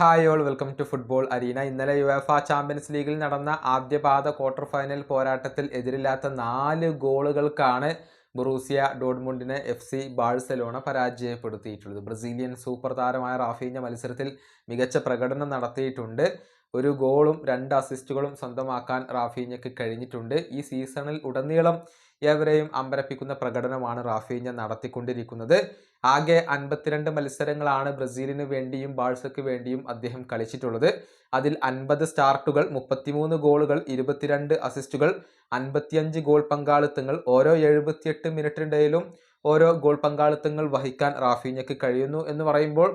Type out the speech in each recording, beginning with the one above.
Hi all welcome to football arena. ഇന്നലെ UEFA champions ലീഗിൽ നടന്ന ആദ്യപാദ ക്വാർട്ടർ ഫൈനൽ പോരാട്ടത്തിൽ എതിരില്ലാത്ത നാല് ഗോളുകൾക്കാണ് ബ്രൂസിയ ഡോഡ്മുണ്ടിനെ എഫ് സി ബാഴ്സലോണ പരാജയപ്പെടുത്തിയിട്ടുള്ളത്. ബ്രസീലിയൻ സൂപ്പർ താരമായ റാഫീഞ്ഞ മത്സരത്തിൽ മികച്ച പ്രകടനം നടത്തിയിട്ടുണ്ട്. ഒരു ഗോളും രണ്ട് അസിസ്റ്റുകളും സ്വന്തമാക്കാൻ റാഫീഞ്ഞയ്ക്ക് കഴിഞ്ഞിട്ടുണ്ട്. ഈ സീസണിൽ ഉടനീളം ഏവരെയും അമ്പരപ്പിക്കുന്ന പ്രകടനമാണ് റാഫീഞ്ഞ നടത്തിക്കൊണ്ടിരിക്കുന്നത്. ആകെ അൻപത്തിരണ്ട് മത്സരങ്ങളാണ് ബ്രസീലിന് വേണ്ടിയും ബാഴ്സയ്ക്ക് വേണ്ടിയും അദ്ദേഹം കളിച്ചിട്ടുള്ളത്. അതിൽ അൻപത് സ്റ്റാർട്ടുകൾ മുപ്പത്തിമൂന്ന് ഗോളുകൾ ഇരുപത്തിരണ്ട് അസിസ്റ്റുകൾ അൻപത്തിയഞ്ച് ഗോൾ പങ്കാളിത്തങ്ങൾ ഓരോ എഴുപത്തിയെട്ട് മിനിറ്റിനിടയിലും ഓരോ ഗോൾ പങ്കാളിത്തങ്ങൾ വഹിക്കാൻ റാഫീഞ്ഞയ്ക്ക് കഴിയുന്നു എന്ന് പറയുമ്പോൾ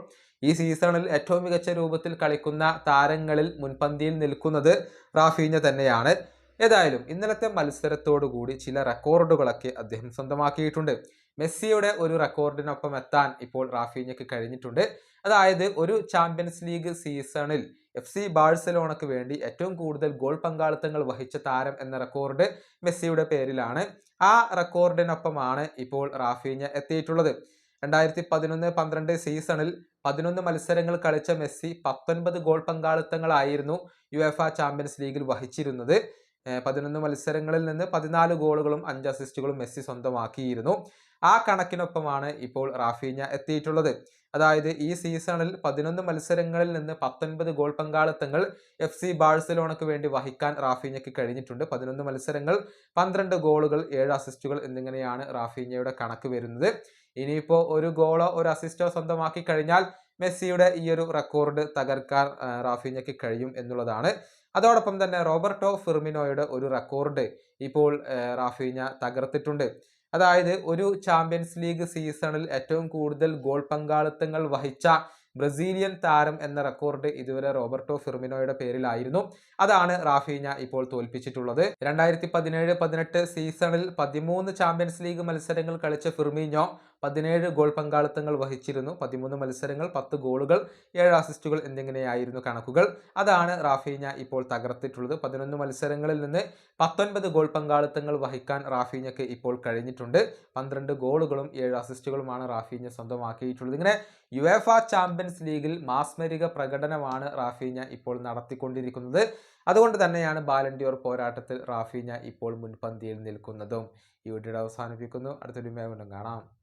ഈ സീസണിൽ ഏറ്റവും മികച്ച രൂപത്തിൽ കളിക്കുന്ന താരങ്ങളിൽ മുൻപന്തിയിൽ നിൽക്കുന്നത് റാഫീഞ്ഞ തന്നെയാണ്. ഏതായാലും ഇന്നലത്തെ മത്സരത്തോടു കൂടി ചില റെക്കോർഡുകളൊക്കെ അദ്ദേഹം സ്വന്തമാക്കിയിട്ടുണ്ട്. മെസ്സിയുടെ ഒരു റെക്കോർഡിനൊപ്പം എത്താൻ ഇപ്പോൾ റാഫീഞ്ഞയ്ക്ക് കഴിഞ്ഞിട്ടുണ്ട്. അതായത് ഒരു ചാമ്പ്യൻസ് ലീഗ് സീസണിൽ എഫ് സി ബാഴ്സലോണയ്ക്ക് വേണ്ടി ഏറ്റവും കൂടുതൽ ഗോൾ പങ്കാളിത്തങ്ങൾ വഹിച്ച താരം എന്ന റെക്കോർഡ് മെസ്സിയുടെ പേരിലാണ്. ആ റെക്കോർഡിനൊപ്പമാണ് ഇപ്പോൾ റാഫീഞ്ഞ എത്തിയിട്ടുള്ളത്. രണ്ടായിരത്തി പതിനൊന്ന് പന്ത്രണ്ട് സീസണിൽ പതിനൊന്ന് മത്സരങ്ങൾ കളിച്ച മെസ്സി പത്തൊൻപത് ഗോൾ പങ്കാളിത്തങ്ങളായിരുന്നു യു എഫ് ചാമ്പ്യൻസ് ലീഗിൽ വഹിച്ചിരുന്നത്. പതിനൊന്ന് മത്സരങ്ങളിൽ നിന്ന് പതിനാല് ഗോളുകളും അഞ്ച് അസിസ്റ്റുകളും മെസ്സി സ്വന്തമാക്കിയിരുന്നു. ആ കണക്കിനൊപ്പമാണ് ഇപ്പോൾ റാഫീഞ്ഞ എത്തിയിട്ടുള്ളത്. അതായത് ഈ സീസണിൽ പതിനൊന്ന് മത്സരങ്ങളിൽ നിന്ന് പത്തൊൻപത് ഗോൾ പങ്കാളിത്തങ്ങൾ എഫ് സി ബാഴ്സലോണയ്ക്ക് വേണ്ടി വഹിക്കാൻ റാഫീഞ്ഞയ്ക്ക് കഴിഞ്ഞിട്ടുണ്ട്. പതിനൊന്ന് മത്സരങ്ങൾ പന്ത്രണ്ട് ഗോളുകൾ ഏഴ് അസിസ്റ്റുകൾ എന്നിങ്ങനെയാണ് റാഫീഞ്ഞയുടെ കണക്ക് വരുന്നത്. ഇനിയിപ്പോൾ ഒരു ഗോളോ ഒരു അസിസ്റ്റോ സ്വന്തമാക്കി കഴിഞ്ഞാൽ മെസ്സിയുടെ ഈ ഒരു റെക്കോർഡ് തകർക്കാൻ റാഫിഞ്ഞയ്ക്ക് കഴിയും എന്നുള്ളതാണ്. അതോടൊപ്പം തന്നെ റോബർട്ടോ ഫിർമിനോയുടെ ഒരു റെക്കോർഡ് ഇപ്പോൾ റാഫിഞ്ഞ തകർത്തിട്ടുണ്ട്. അതായത് ഒരു ചാമ്പ്യൻസ് ലീഗ് സീസണിൽ ഏറ്റവും കൂടുതൽ ഗോൾ പങ്കാളിത്തങ്ങൾ വഹിച്ച ബ്രസീലിയൻ താരം എന്ന റെക്കോർഡ് ഇതുവരെ റോബർട്ടോ ഫിർമിനോയുടെ പേരിലായിരുന്നു. അതാണ് റാഫീഞ്ഞ ഇപ്പോൾ തോൽപ്പിച്ചിട്ടുള്ളത്. രണ്ടായിരത്തി പതിനേഴ് പതിനെട്ട് സീസണിൽ പതിമൂന്ന് ചാമ്പ്യൻസ് ലീഗ് മത്സരങ്ങൾ കളിച്ച ഫിർമിനോ പതിനേഴ് ഗോൾ പങ്കാളിത്തങ്ങൾ വഹിച്ചിരുന്നു. പതിമൂന്ന് മത്സരങ്ങൾ പത്ത് ഗോളുകൾ ഏഴ് അസിസ്റ്റുകൾ എന്നിങ്ങനെയായിരുന്നു കണക്കുകൾ. അതാണ് റാഫീഞ്ഞ ഇപ്പോൾ തകർത്തിട്ടുള്ളത്. പതിനൊന്ന് മത്സരങ്ങളിൽ നിന്ന് പത്തൊൻപത് ഗോൾ പങ്കാളിത്തങ്ങൾ വഹിക്കാൻ റാഫീഞ്ഞയ്ക്ക് ഇപ്പോൾ കഴിഞ്ഞിട്ടുണ്ട്. പന്ത്രണ്ട് ഗോളുകളും ഏഴ് അസിസ്റ്റുകളുമാണ് റാഫീഞ്ഞ സ്വന്തമാക്കിയിട്ടുള്ളത്. ഇങ്ങനെ യു എഫ് ചാമ്പ്യൻസ് ലീഗിൽ മാസ്മരിക പ്രകടനമാണ് റാഫീഞ്ഞ ഇപ്പോൾ നടത്തിക്കൊണ്ടിരിക്കുന്നത്. അതുകൊണ്ട് തന്നെയാണ് ബാലൻഡിയോർ പോരാട്ടത്തിൽ റാഫീഞ്ഞ ഇപ്പോൾ മുൻപന്തിയിൽ നിൽക്കുന്നതും. ഈ വീഡിയോ അവസാനിപ്പിക്കുന്നു. അടുത്തൊരു മേമുണ്ടും കാണാം.